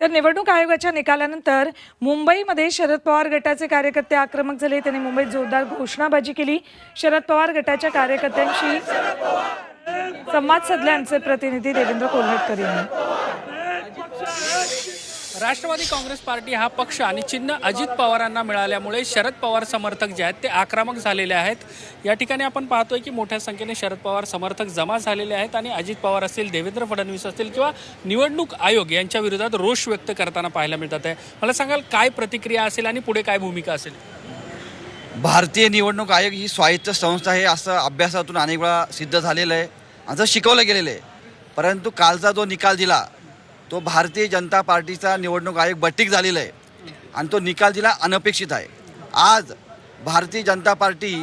तर निवडणूक आयोगाच्या निकालानंतर मुंबईमध्ये शरद पवार गटाचे कार्यकर्ते आक्रमक झाले. त्यांनी मुंबईत जोरदार घोषणाबाजी केली. शरद पवार गटाच्या कार्यकर्त्यांशी संवाद साधले आमचे प्रतिनिधी देवेंद्र कोल्हटकर यांनी. राष्ट्रवादी काँग्रेस पार्टी हा पक्ष आणि चिन्ह अजित पवारांना मिळाल्यामुळे शरद पवार समर्थक जे आहेत ते आक्रमक झालेले आहेत. या ठिकाणी आपण पाहतोय की मोठ्या संख्येने शरद पवार समर्थक जमा झालेले आहेत आणि अजित पवार असतील देवेंद्र फडणवीस असतील किंवा निवडणूक आयोग यांच्या विरोधात रोष व्यक्त करताना पाहायला मिळतात आहे. मला सांगाल काय प्रतिक्रिया असेल आणि पुढे काय भूमिका असेल? भारतीय निवडणूक आयोग ही स्वायत्त संस्था आहे असं अभ्यासातून अनेक वेळा सिद्ध झालेलं आहे असं शिकवलं गेलेलं आहे. परंतु कालचा जो निकाल दिला तो भारतीय जनता पार्टीचा निवडणूक आयोग बटीक झालेला आहे. आणि तो निकाल दिला अनपेक्षित आहे. आज भारतीय जनता पार्टी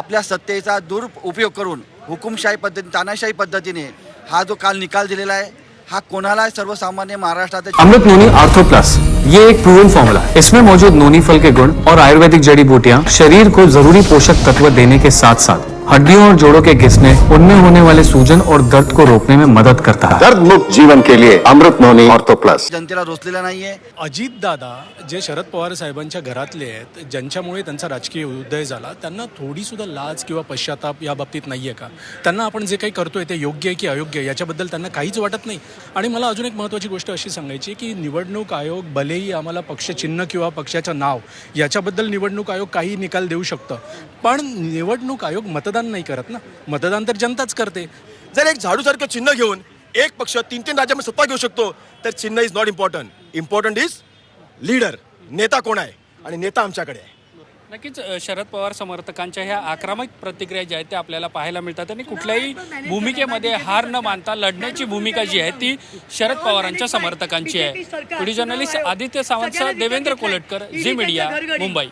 आपल्या सत्तेचा दुरुपयोग करून हुकुमशाही पद्धती तानाशाही पद्धतीने हा जो काल निकाल दिलेला आहे हा कोणाला सर्वसामान्य महाराष्ट्रात अमृत नोनी आर्थो प्लस. ये एक प्रूवन फॉर्मूला इसमें मौजूद नोनी फल के गुण और आयुर्वेदिक जड़ी बूटियाँ शरीर को जरूरी पोषक तत्व देने के साथ साथ हड्डियों और जोड़ों के घिसने उनमें होने वाले सूजन और दर्द को रोकने में मदद करता है। दर्द मुक्त जीवन के लिए अमृत नोनी ऑर्थो प्लस। जनतेला रोचलेला नाहीये। अजितदादा जे शरद पवार साहेबांच्या घरातले आहेत ज्यांच्यामुळे त्यांचा राजकीय उदय झाला त्यांना थोडीसुद्धा लाज किंवा पश्चाताप या बाबतीत नाही आहे का? त्यांना आपण जे काही करतोय ते योग्य आहे की अयोग्य आहे याच्याबद्दल त्यांना काहीच वाटत नाही. आणि मला अजून एक महत्त्वाची गोष्ट अशी सांगायची की निवडणूक आयोग भलेही आम्हाला पक्षचिन्ह किंवा पक्षाचं नाव याच्याबद्दल निवडणूक आयोग काही निकाल देऊ शकतं. पण निवडणूक आयोग मतदान नाही करत ना. मतदान तर जनताच करते. जर एक झाडूसारखं चिन्ह घेऊन एक पक्ष तीन तीन राज्यामध्ये सत्ता घेऊ शकतो तर चिन्ह is not important important is leader नेता कोण आहे? आणि नेता आमच्याकडे आहे. नक्कीच शरद पवार समर्थकांच्या ह्या आक्रमक प्रतिक्रिया ज्या आहेत त्या आपल्याला पाहायला मिळतात आणि कुठल्याही भूमिकेमध्ये हार न मानता लढण्याची भूमिका जी आहे ती शरद पवारांच्या समर्थकांची आहे. व्हिडिओ जर्नलिस्ट आदित्य सावंतसह देवेंद्र कोलटकर झी मीडिया मुंबई.